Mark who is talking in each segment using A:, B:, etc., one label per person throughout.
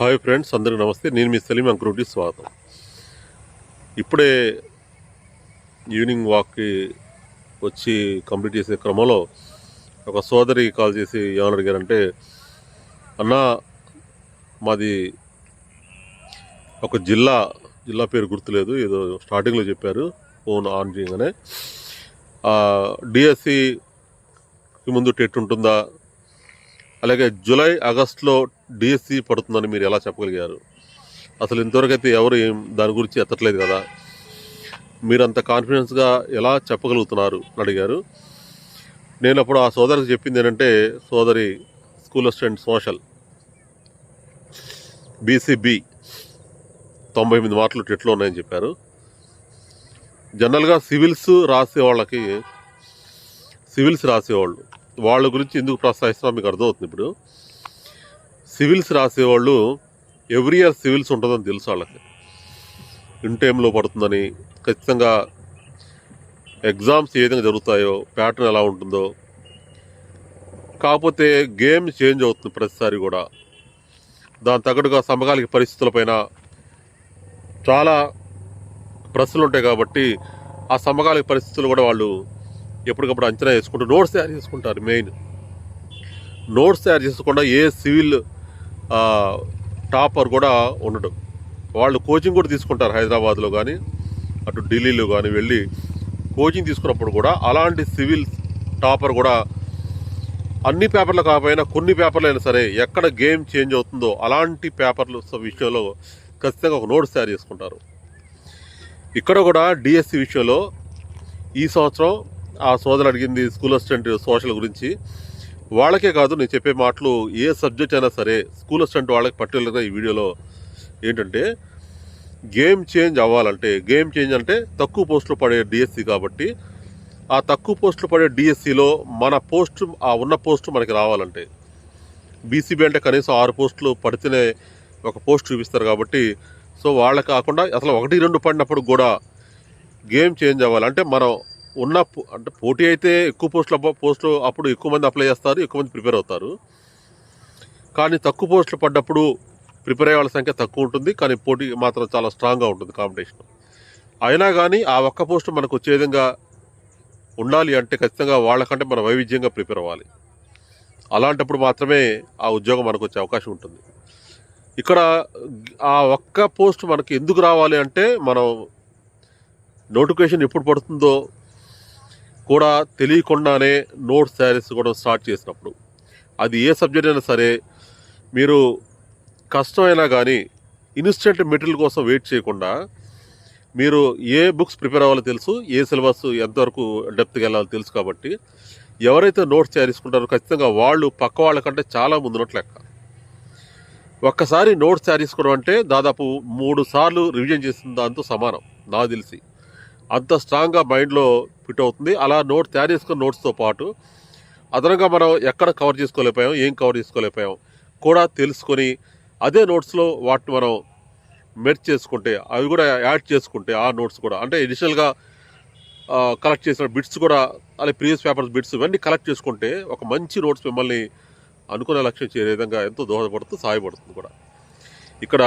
A: Hi friends అందరికీ నమస్తే. నేను మీ సలీం అంకురుటి స్వాగతం. ఇప్పుడే ఈవినింగ్ వాక్కి వచ్చి కంప్లీట్ చేసే క్రమంలో ఒక సోదరి కాల్ చేసి ఏమని అడిగారంటే అన్న మాది ఒక జిల్లా జిల్లా పేరు గుర్తులేదు ఏదో స్టార్టింగ్లో చెప్పారు ఫోన్ ఆన్ చేయగానే. డిఎస్సికి ముందు టెట్ ఉంటుందా? అలాగే జూలై ఆగస్టులో డిఎస్సి పడుతుందని మీరు ఎలా చెప్పగలిగారు? అసలు ఇంతవరకు అయితే ఎవరు ఏం దాని గురించి ఎత్తట్లేదు కదా. మీరు అంత కాన్ఫిడెన్స్గా ఎలా చెప్పగలుగుతున్నారు అడిగారు. నేను అప్పుడు ఆ సోదరికి చెప్పింది ఏంటంటే సోదరి స్కూల్ అసిస్టెంట్ సోషల్ బీసీబీ తొంభై ఎనిమిది మార్కులు టెట్లో ఉన్నాయని చెప్పారు. జనరల్గా సివిల్స్ రాసే వాళ్ళకి సివిల్స్ రాసేవాళ్ళు వాళ్ళ గురించి ఎందుకు ప్రోత్సహిస్తున్నా మీకు అర్థమవుతుంది ఇప్పుడు. సివిల్స్ రాసేవాళ్ళు ఎవ్రీ ఇయర్ సివిల్స్ ఉంటుందని తెలుసు వాళ్ళకి. ఇన్ టైంలో పడుతుందని ఖచ్చితంగా ఎగ్జామ్స్ ఏ విధంగా జరుగుతాయో ప్యాటర్న్ ఎలా ఉంటుందో కాకపోతే గేమ్ చేంజ్ అవుతుంది ప్రతిసారి కూడా. దాని తగ్గట్టుగా సమకాలిక పరిస్థితులపైన చాలా ప్రశ్నలు ఉంటాయి కాబట్టి ఆ సమకాలిక పరిస్థితులు కూడా వాళ్ళు ఎప్పటికప్పుడు అంచనా వేసుకుంటూ నోట్స్ తయారు చేసుకుంటారు మెయిన్. నోట్స్ తయారు చేసుకుండా ఏ సివిల్ టాపర్ కూడా ఉండడు. వాళ్ళు కోచింగ్ కూడా తీసుకుంటారు హైదరాబాద్లో కానీ అటు ఢిల్లీలో కానీ వెళ్ళి కోచింగ్ తీసుకున్నప్పుడు కూడా అలాంటి సివిల్ టాపర్ కూడా అన్ని పేపర్లు కాకపోయినా కొన్ని పేపర్లు అయినా సరే ఎక్కడ గేమ్ చేంజ్ అవుతుందో అలాంటి పేపర్లు విషయంలో ఖచ్చితంగా ఒక నోట్స్ తయారు చేసుకుంటారు. ఇక్కడ కూడా డిఎస్సి విషయంలో ఈ సంవత్సరం ఆ సోదరు అడిగింది స్కూల్ అసిస్టెంట్ సోషల్ గురించి. వాళ్ళకే కాదు నేను చెప్పే మాటలు ఏ సబ్జెక్ట్ అయినా సరే స్కూల్ అసిస్టెంట్ వాళ్ళకి పర్టికులర్గా ఈ వీడియోలో ఏంటంటే గేమ్ చేంజ్ అవ్వాలంటే గేమ్ చేంజ్ అంటే తక్కువ పోస్టులు పడే డిఎస్సి కాబట్టి ఆ తక్కువ పోస్టులు పడే డిఎస్సిలో మన పోస్ట్ ఆ ఉన్న పోస్ట్ మనకి రావాలంటే బీసీబీ అంటే కనీసం ఆరు పోస్టులు పడితేనే ఒక పోస్ట్ చూపిస్తారు కాబట్టి సో వాళ్ళకి కాకుండా అసలు ఒకటి రెండు పడినప్పుడు కూడా గేమ్ చేంజ్ అవ్వాలి. అంటే మనం ఉన్న అంటే పోటీ అయితే ఎక్కువ పోస్టులు పోస్టులు అప్పుడు ఎక్కువ మంది అప్లై చేస్తారు ఎక్కువ మంది ప్రిపేర్ అవుతారు. కానీ తక్కువ పోస్టులు పడ్డప్పుడు ప్రిపేర్ అయ్యే వాళ్ళ సంఖ్య తక్కువ ఉంటుంది కానీ పోటీ మాత్రం చాలా స్ట్రాంగ్గా ఉంటుంది కాంపిటీషన్. అయినా కానీ ఆ ఒక్క పోస్టు మనకు వచ్చే విధంగా ఉండాలి అంటే ఖచ్చితంగా వాళ్ళకంటే మనం వైవిధ్యంగా ప్రిపేర్ అవ్వాలి. అలాంటప్పుడు మాత్రమే ఆ ఉద్యోగం మనకు వచ్చే అవకాశం ఉంటుంది. ఇక్కడ ఆ ఒక్క పోస్ట్ మనకి ఎందుకు రావాలి అంటే మనం నోటిఫికేషన్ ఎప్పుడు పడుతుందో కూడా తెలియకుండానే నోట్స్ తయారు చేసుకోవడం స్టార్ట్ చేసినప్పుడు. అది ఏ సబ్జెక్ట్ అయినా సరే మీరు కష్టమైనా కానీ ఇన్స్టెంట్ మెటీరియల్ కోసం వెయిట్ చేయకుండా మీరు ఏ బుక్స్ ప్రిపేర్ అవ్వాలో తెలుసు ఏ సిలబస్ ఎంతవరకు డెప్త్కి వెళ్ళాలో తెలుసు కాబట్టి ఎవరైతే నోట్స్ తయారు చేసుకుంటారో ఖచ్చితంగా వాళ్ళు పక్క వాళ్ళకంటే చాలా ముందున్నట్లు లెక్క. ఒక్కసారి నోట్స్ తయారు చేసుకోవడం అంటే దాదాపు మూడు సార్లు రివిజన్ చేసిన దాంతో సమానం నాకు తెలిసి. అంత స్ట్రాంగ్గా మైండ్లో ఫిట్ అవుతుంది. అలా నోట్ తయారు చేసుకున్న నోట్స్తో పాటు అదనంగా మనం ఎక్కడ కవర్ చేసుకోలేకపోయాం ఏం కవర్ చేసుకోలేకపోయాం కూడా తెలుసుకొని అదే నోట్స్లో వాటిని మనం మెర్చ్ చేసుకుంటే అవి కూడా యాడ్ చేసుకుంటే ఆ నోట్స్ కూడా అంటే ఇనిషియల్గా కలెక్ట్ చేసిన బిట్స్ కూడా అలాగే ప్రీవియస్ పేపర్స్ బిట్స్ ఇవన్నీ కలెక్ట్ చేసుకుంటే ఒక మంచి నోట్స్ మిమ్మల్ని అనుకునే లక్ష్యం చేరే విధంగా ఎంతో దోహదపడుతూ సహాయపడుతుంది కూడా. ఇక్కడ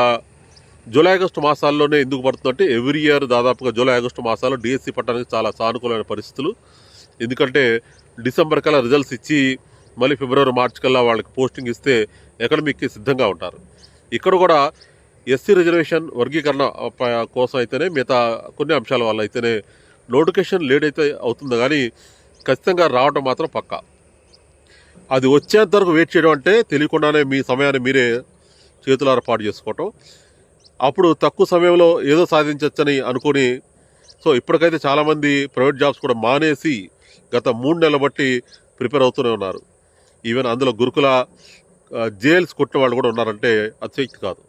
A: జూలై ఆగస్టు మాసాల్లోనే ఎందుకు పడుతుందంటే ఎవ్రీ ఇయర్ దాదాపుగా జూలై ఆగస్టు మాసాల్లో డిఎస్సి పట్టడానికి చాలా సానుకూలమైన పరిస్థితులు. ఎందుకంటే డిసెంబర్ కల్లా రిజల్ట్స్ ఇచ్చి మళ్ళీ ఫిబ్రవరి మార్చ్ కల్లా వాళ్ళకి పోస్టింగ్ ఇస్తే ఎకడమిక్కి సిద్ధంగా ఉంటారు. ఇక్కడ కూడా ఎస్సీ రిజర్వేషన్ వర్గీకరణ కోసం అయితేనే మిగతా కొన్ని అంశాల వల్ల అయితేనే నోటిఫికేషన్ లేట్ అయితే అవుతుంది కానీ ఖచ్చితంగా రావడం మాత్రం పక్కా. అది వచ్చేంత వరకు వెయిట్ చేయడం అంటే తెలియకుండానే మీ సమయాన్ని మీరే చేతులార పాటు చేసుకోవటం. అప్పుడు తక్కువ సమయంలో ఏదో సాధించవచ్చని అనుకొని సో ఇప్పటికైతే చాలామంది ప్రైవేట్ జాబ్స్ కూడా మానేసి గత మూడు నెలల బట్టి ప్రిపేర్ అవుతూనే ఉన్నారు. ఈవెన్ అందులో గురుకుల జైల్స్ కొట్టిన వాళ్ళు కూడా ఉన్నారంటే అతిశక్తి కాదు.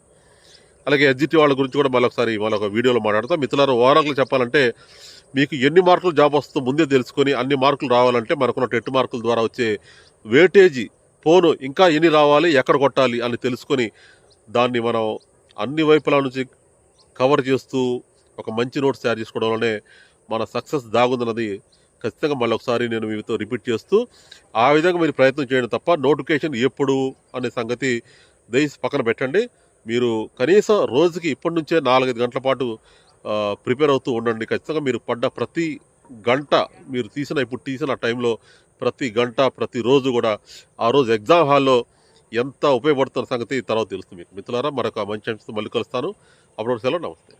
A: అలాగే ఎస్జిటి వాళ్ళ గురించి కూడా మళ్ళీ ఒకసారి వీడియోలో మాట్లాడతాం. మిత్రులారు ఓవరాల్గా చెప్పాలంటే మీకు ఎన్ని మార్కులు జాబ్ వస్తుందో ముందే తెలుసుకొని అన్ని మార్కులు రావాలంటే మనకున్న టెట్ మార్కుల ద్వారా వచ్చే వేటేజీ పోను ఇంకా ఎన్ని రావాలి ఎక్కడ కొట్టాలి అని తెలుసుకొని దాన్ని మనం అన్ని వైపుల నుంచి కవర్ చేస్తూ ఒక మంచి నోట్స్ తయారు చేసుకోవడం వల్లనే మన సక్సెస్ దాగుందన్నది ఖచ్చితంగా మళ్ళీ ఒకసారి నేను మీతో రిపీట్ చేస్తూ ఆ విధంగా మీరు ప్రయత్నం చేయండి తప్ప నోటిఫికేషన్ ఎప్పుడు అనే సంగతి దయచేసి పక్కన పెట్టండి. మీరు కనీసం రోజుకి ఇప్పటి నుంచే నాలుగైదు గంటల పాటు ప్రిపేర్ అవుతూ ఉండండి. ఖచ్చితంగా మీరు పడ్డ ప్రతి గంట మీరు తీసిన ఇప్పుడు తీసిన టైంలో ప్రతి గంట ప్రతిరోజు కూడా ఆ రోజు ఎగ్జామ్ హాల్లో ఎంత ఉపయోగపడుతున్న సంగతి తర్వాత తెలుస్తుంది మీకు. మిత్రులారా మరొక మంచి అంశంతో మళ్ళీ కలుస్తాను. అప్పుడు సెలవు నమస్తే.